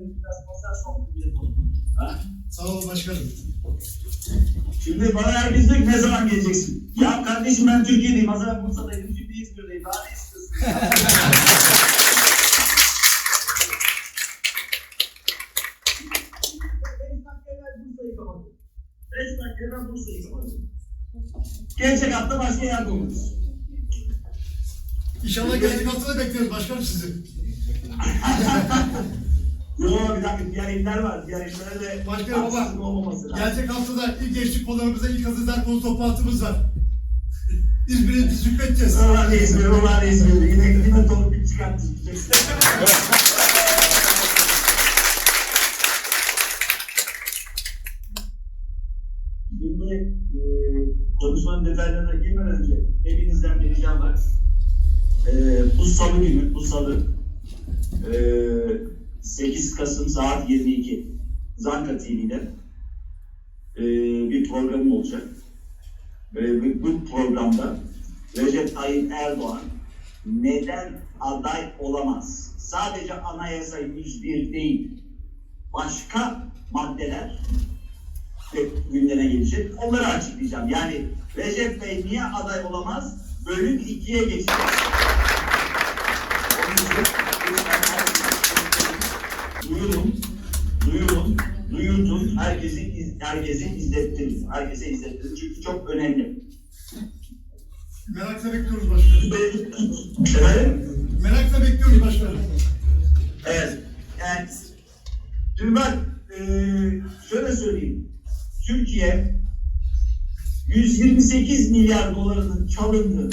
biraz. Ha? Sağ olun başkanım. Şimdi bana herkes ne zaman geleceksin? Ya kardeşim ben Türkiye'deyim. Az evvel Bursa'daydım. Şimdi İzmir'deyim. Daha ne istiyorsun? Gelecek hafta başka yer buluruz. İnşallah gelecek hafta da bekleriz başkanım sizi. Yok bir dakika diğer iller var. Diğer illere de Başkanım haksızlık olmaması lazım. Gelecek hafta da ilk gençlik kollarımıza ilk hazırlar konu toplantımız var. İzmir'e biz hükmeteceğiz. Ulan İzmir, ulan İzmir. Yine yine torpil çıkarttın. Şimdi e, konuşmanın detaylarına girmeden önce hepinizden bir ricam var. E, bu salı günü, bu salı e, 8 Kasım saat 22 Zanka TV'de e, bir programım olacak. Ve bu- programda Recep Tayyip Erdoğan neden aday olamaz? Sadece anayasa 101 değil, başka maddeler de gündeme gelecek. Onları açıklayacağım. Yani Recep Bey niye aday olamaz? Bölüm ikiye geçecek. Onun için Duyurun, duyurun, duyurun. Herkesi, iz- herkesi izlettirin. Herkese izlettirin. Çünkü çok önemli. Merakla bekliyoruz başkanım. Efendim? Merakla bekliyoruz başkanım. Evet. Yani şimdi ben eee şöyle söyleyeyim. Türkiye 128 milyar dolarının çalındığını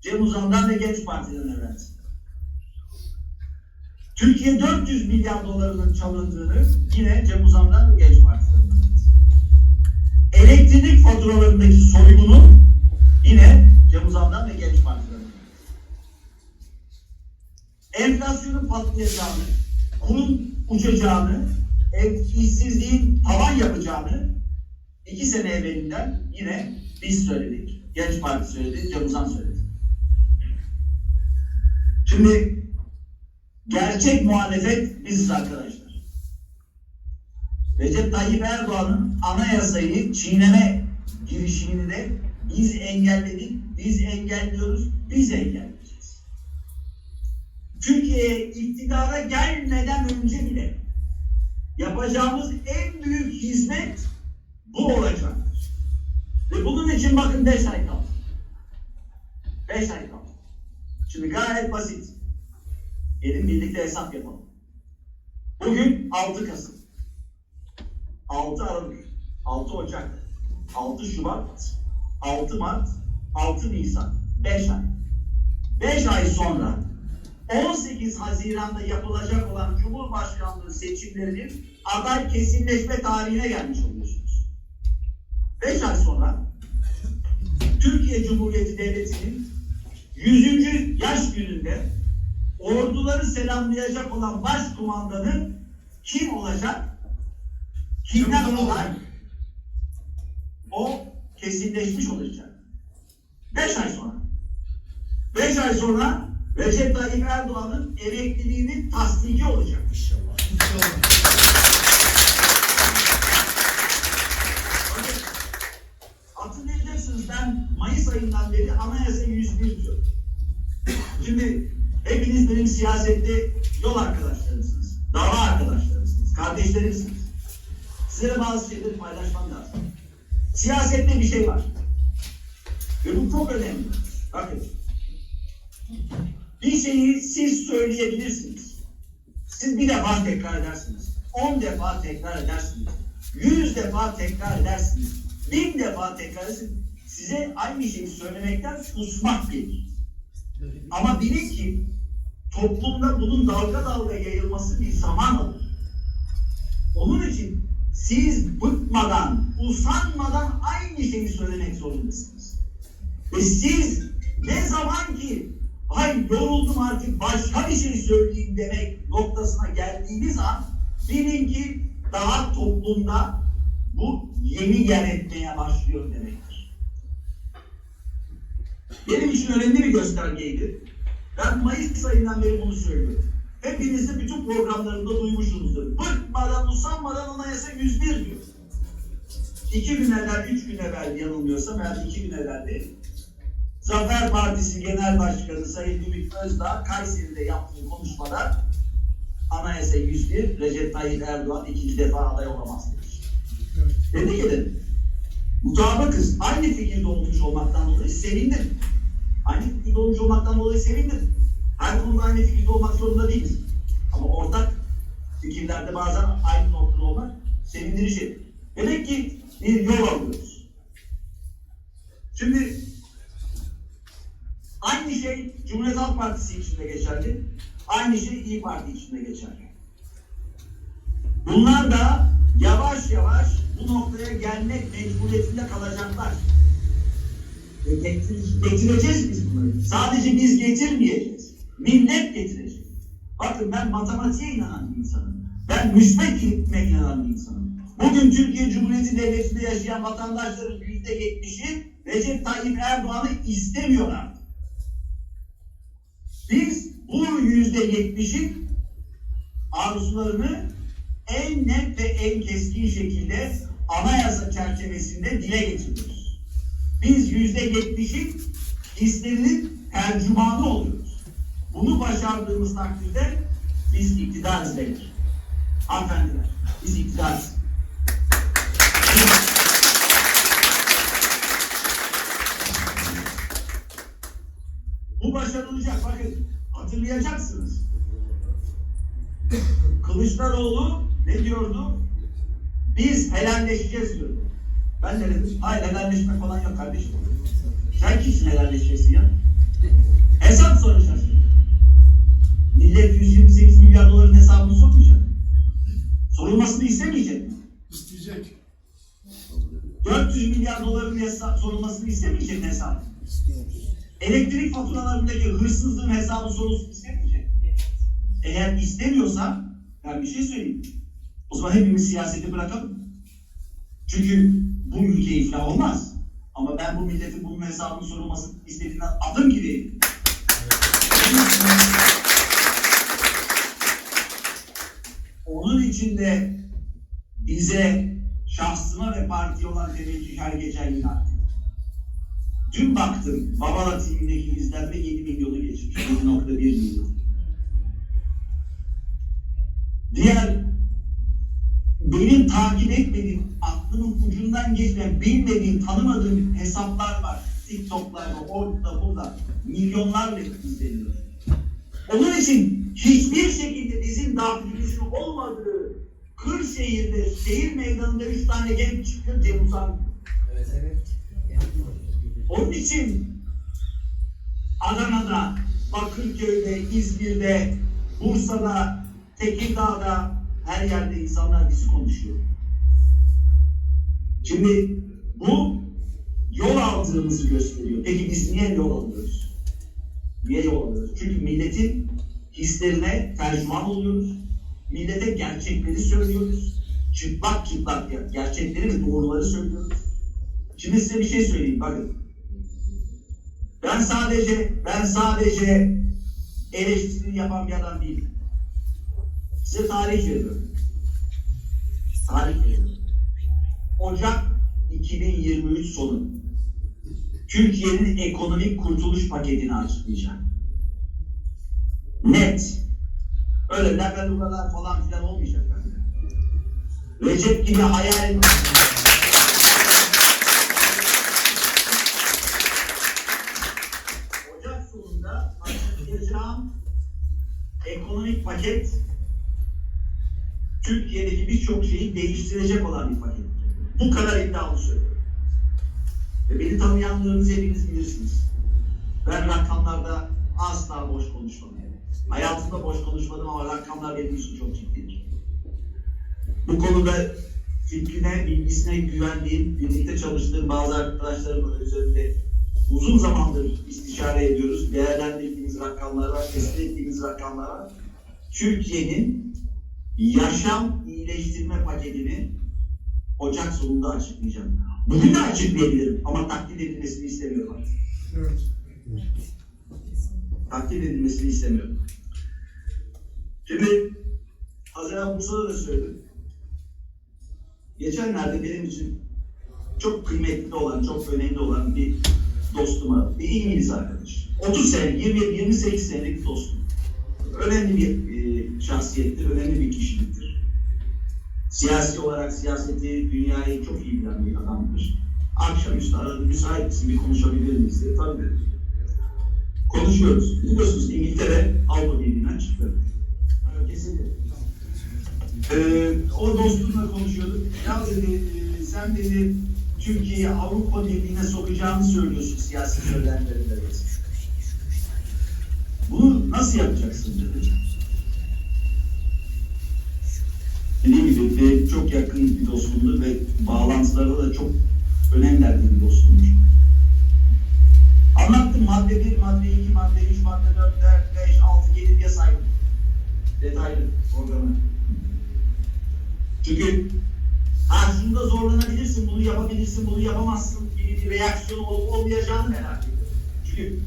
Cem Uzan'dan ve Genç Parti'den öğrendi. Türkiye 400 milyar dolarının çalındığını yine Cem Uzan'dan Parti'den öğrendi. Elektrik faturalarındaki soygunu yine Cem Uzan'dan ve Parti'den öğrendi enflasyonun patlayacağını, kurun uçacağını, işsizliğin tavan yapacağını iki sene evvelinden yine biz söyledik. Genç Parti söyledi, Cem Uzan söyledi. Şimdi gerçek muhalefet biziz arkadaşlar. Recep Tayyip Erdoğan'ın anayasayı çiğneme girişimini de biz engelledik, biz engelliyoruz, biz engelleyeceğiz. Türkiye'ye iktidara gelmeden önce bile yapacağımız en büyük hizmet bu olacaktır. Ve bunun için bakın 5 ay kaldı. 5 ay kaldı. Şimdi gayet basit. Gelin birlikte hesap yapalım. Bugün 6 Kasım. 6 Aralık, 6 Ocak, 6 Şubat, 6 Mart, 6 Nisan. 5 ay. 5 ay sonra 18 Haziran'da yapılacak olan Cumhurbaşkanlığı seçimlerinin aday kesinleşme tarihine gelmiş oluyorsunuz. 5 ay sonra Türkiye Cumhuriyeti Devleti'nin 100. yaş gününde orduları selamlayacak olan başkumandanı kim olacak? Kimden Uzan olacak? O kesinleşmiş olacak. 5 ay sonra. 5 ay sonra Recep Tayyip Erdoğan'ın emekliliğinin tasdiki olacak. İnşallah. Bakın, Hatırlayacaksınız ben Mayıs ayından beri anayasa 101 diyorum. Şimdi hepiniz benim siyasette yol arkadaşlarımsınız, dava arkadaşlarımsınız, kardeşlerimsiniz. Size bazı şeyleri paylaşmam lazım. Siyasette bir şey var. Ve bu çok önemli. Bakın. Bir şeyi siz söyleyebilirsiniz. Siz bir defa tekrar edersiniz. On defa tekrar edersiniz. Yüz defa tekrar edersiniz. Bin defa tekrar edersiniz. Size aynı şeyi söylemekten susmak gelir. Ama bilin ki toplumda bunun dalga dalga yayılması bir zaman alır. Onun için siz bıkmadan, usanmadan aynı şeyi söylemek zorundasınız. Ve siz ne zaman ki ay yoruldum artık başka bir şey söyleyeyim demek noktasına geldiğiniz an bilin ki daha toplumda bu yeni yer etmeye başlıyor demektir. Benim için önemli bir göstergeydi. Ben Mayıs ayından beri bunu söylüyorum. Hepiniz de bütün programlarında duymuşsunuzdur. Bıkmadan, usanmadan anayasa 101 diyor. İki gün evvel, üç gün evvel yanılmıyorsam, eğer iki gün evveldi. Zafer Partisi Genel Başkanı Sayın Ümit Özdağ Kayseri'de yaptığı konuşmada Anayasa 101, Recep Tayyip Erdoğan ikinci defa aday olamaz demiş. Tebrik ederim. Mutabıkız. Aynı fikirde olmuş olmaktan dolayı sevindim. Aynı fikirde olmuş olmaktan dolayı sevindim. Her konuda aynı fikirde olmak zorunda değiliz. Ama ortak fikirlerde bazen aynı noktada olmak sevindirici. Demek ki bir yol alıyoruz. Şimdi aynı şey Cumhuriyet Halk Partisi için de geçerli. Aynı şey İyi Parti için de geçerli. Bunlar da yavaş yavaş bu noktaya gelmek mecburiyetinde kalacaklar. Ve getir- getireceğiz biz bunları. Sadece biz getirmeyeceğiz. Millet getirecek. Bakın ben matematiğe inanan bir insanım. Ben müsbet gitmeye inanan bir insanım. Bugün Türkiye Cumhuriyeti Devleti'nde yaşayan vatandaşların yüzde yetmişi Recep Tayyip Erdoğan'ı istemiyorlar. Biz bu yüzde yetmişin arzularını en net ve en keskin şekilde anayasa çerçevesinde dile getiriyoruz. Biz yüzde yetmişin hislerinin tercümanı oluyoruz. Bunu başardığımız takdirde biz iktidarız denir. Hanımefendiler, biz iktidarız. Bu başarılacak. Bakın hatırlayacaksınız. Kılıçdaroğlu ne diyordu? Biz helalleşeceğiz diyordu. Ben de dedim, hayır helalleşme falan yok kardeşim. Sen kimsin helalleşeceksin ya? Hesap soracaksın. Millet 128 milyar doların hesabını sormayacak. Sorulmasını istemeyecek mi? İsteyecek. 400 milyar doların hesap sorulmasını istemeyecek mi hesap? Elektrik faturalarındaki hırsızlığın hesabı sorulsun istemeyecek. Eğer istemiyorsa ben bir şey söyleyeyim. O zaman hepimiz siyaseti bırakalım. Çünkü bu ülke iflah olmaz. Ama ben bu milletin bunun hesabının sorulmasını istediğinden adım gibi onun için de bize şahsıma ve partiye olan teveccüh her geçen gün arttı. Dün baktım Babala TV'deki izlenme 7 milyonu geçmiş. 7.1 milyon. Diğer benim takip etmediğim, aklımın ucundan geçmeyen, bilmediğim, tanımadığım hesaplar var. TikTok'larda, orada, burada. Milyonlarla izleniyor. Onun için hiçbir şekilde bizim dahilimizin olmadığı Kırşehir'de, şehir meydanında üç tane genç çıktı Temmuz'dan. Evet. Evet. Onun için Adana'da, Bakırköy'de, İzmir'de, Bursa'da, Tekirdağ'da her yerde insanlar bizi konuşuyor. Şimdi bu yol aldığımızı gösteriyor. Peki biz niye yol alıyoruz? Niye yol alıyoruz? Çünkü milletin hislerine tercüman oluyoruz. Millete gerçekleri söylüyoruz. Çıplak çıplak ger- gerçekleri ve doğruları söylüyoruz. Şimdi size bir şey söyleyeyim bakın. Ben sadece ben sadece eleştiri yapan bir adam değilim. Size tarih veriyorum. Tarih veriyorum. Ocak 2023 sonu Türkiye'nin ekonomik kurtuluş paketini açıklayacağım. Net. Öyle lagalugalar falan filan olmayacak. Recep gibi hayal Ocak sonunda açıklayacağım ekonomik paket Türkiye'deki birçok şeyi değiştirecek olan bir paket. Bu kadar iddialı söylüyorum. Ve beni tanıyanlarınız hepiniz bilirsiniz. Ben rakamlarda asla boş konuşmam. Hayatımda boş konuşmadım ama rakamlar benim için çok ciddidir. Bu konuda fikrine, bilgisine güvendiğim, birlikte çalıştığım bazı arkadaşlarımın üzerinde uzun zamandır istişare ediyoruz. Değerlendirdiğimiz rakamlar var, ettiğimiz rakamlar var. Türkiye'nin yaşam iyileştirme paketini Ocak sonunda açıklayacağım. Bugün de açıklayabilirim ama takdir edilmesini istemiyorum artık. Evet. Takdir edilmesini istemiyorum. Şimdi Haziran Bursa'da da söyledim. Geçenlerde benim için çok kıymetli olan, çok önemli olan bir dostuma, bir İngiliz arkadaş. 30 sene, 20, 28 senelik dostum. Önemli bir e, şahsiyettir, önemli bir kişiliktir. Siyasi olarak siyaseti, dünyayı çok iyi bilen bir adamdır. Akşamüstü aradı, müsait misin bir konuşabilir miyiz diye. Tabii dedim. Konuşuyoruz. Biliyorsunuz İngiltere Avrupa Birliği'nden çıktı. Kesinlikle. Ee, o dostumla konuşuyorduk. Ya dedi, e, sen dedi Türkiye'yi Avrupa Birliği'ne sokacağını söylüyorsun siyasi söylemlerinde. dedi. Bunu nasıl yapacaksın dedi. Ve çok yakın bir dostumdur ve bağlantıları da çok önem verdiğim bir dostumdur. Anlattım madde 1, madde 2, madde 3, madde 4, 4 5, 6, 7 diye saydım. Detaylı programı. Çünkü ha şunda zorlanabilirsin, bunu yapabilirsin, bunu yapamazsın gibi bir reaksiyon olup olmayacağını merak ediyorum. Çünkü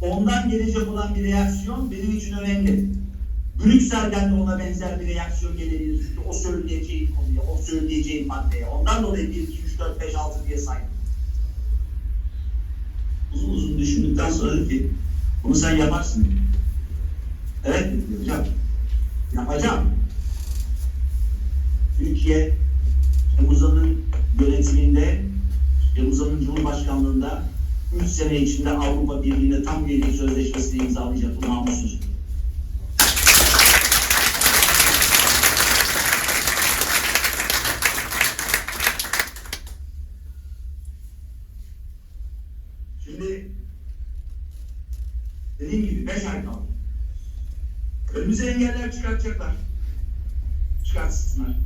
ondan gelecek olan bir reaksiyon benim için önemli. Brüksel'den de ona benzer bir reaksiyon gelebilir. Çünkü o söyleyeceğin konuya, o söyleyeceğin maddeye. Ondan dolayı 1, 2, 3, 4, 5, 6 diye saydım. Uzun uzun düşündükten sonra dedi ki, bunu sen yaparsın. Evet dedi hocam. Yapacağım. Türkiye Temmuz'un yönetiminde Temmuz'un Cumhurbaşkanlığında 3 sene içinde Avrupa Birliği'ne tam üyelik sözleşmesini imzalayacak bu namussuz. Şimdi dediğim gibi 5 ay kaldı. Önümüze engeller çıkartacaklar. Çıkartsınlar.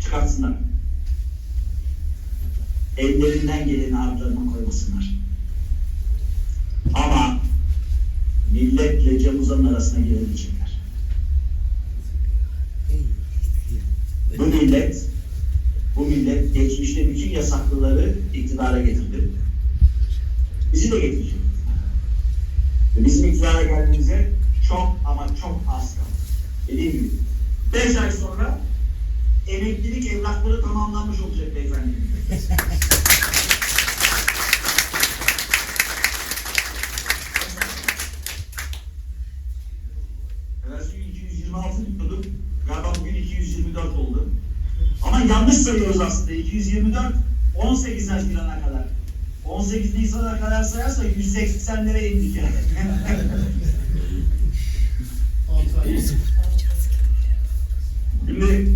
Çıkartsınlar. Ellerinden geleni ardlarına koymasınlar. Ama milletle Cem Uzan'ın arasına girebilecekler. Bu millet bu millet geçmişte bütün yasaklıları iktidara getirdi. Bizi de getirecek. Bizim iktidara geldiğimize çok ama çok az kaldı. Dediğim gibi. Beş ay sonra emeklilik evrakları tamamlanmış olacak beyefendi. Evvelsi gün 226 tutuyorduk. Galiba bugün 224 oldu. Ama yanlış sayıyoruz aslında. 224 18 Haziran'a kadar. 18 Nisan'a kadar sayarsa 180'lere indik yani. Şimdi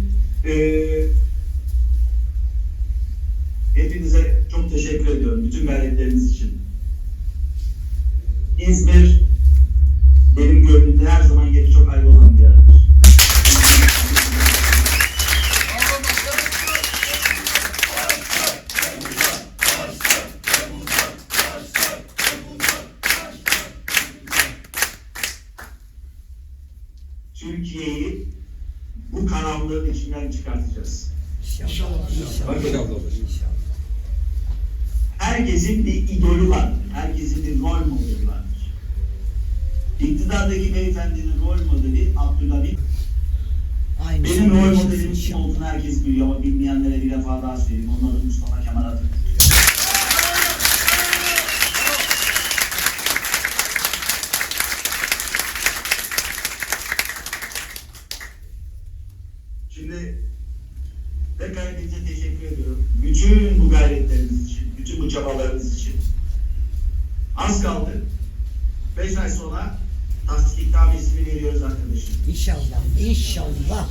eee hepinize çok teşekkür ediyorum bütün gayretleriniz için. İzmir İnşallah. Herkesin bir idolü vardır. Herkesin bir rol modeli vardır. İktidardaki beyefendinin rol modeli Abdülhamit. Aynı Benim rol modelimin kim olduğunu herkes biliyor ama bilmeyenlere bir defa daha söyleyeyim. Onun adı Mustafa Kemal Atatürk. Şimdi tekrar hepinize teşekkür ediyorum. Bütün bu gayretleriniz için, bütün bu çabalarınız için. Az kaldı. Beş ay sonra tasdik ikramiyesini veriyoruz arkadaşım. İnşallah, inşallah.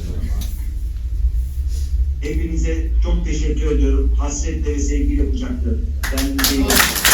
Hepinize çok teşekkür ediyorum. Hasretle ve sevgiyle kucaklıyorum. İyi bakın.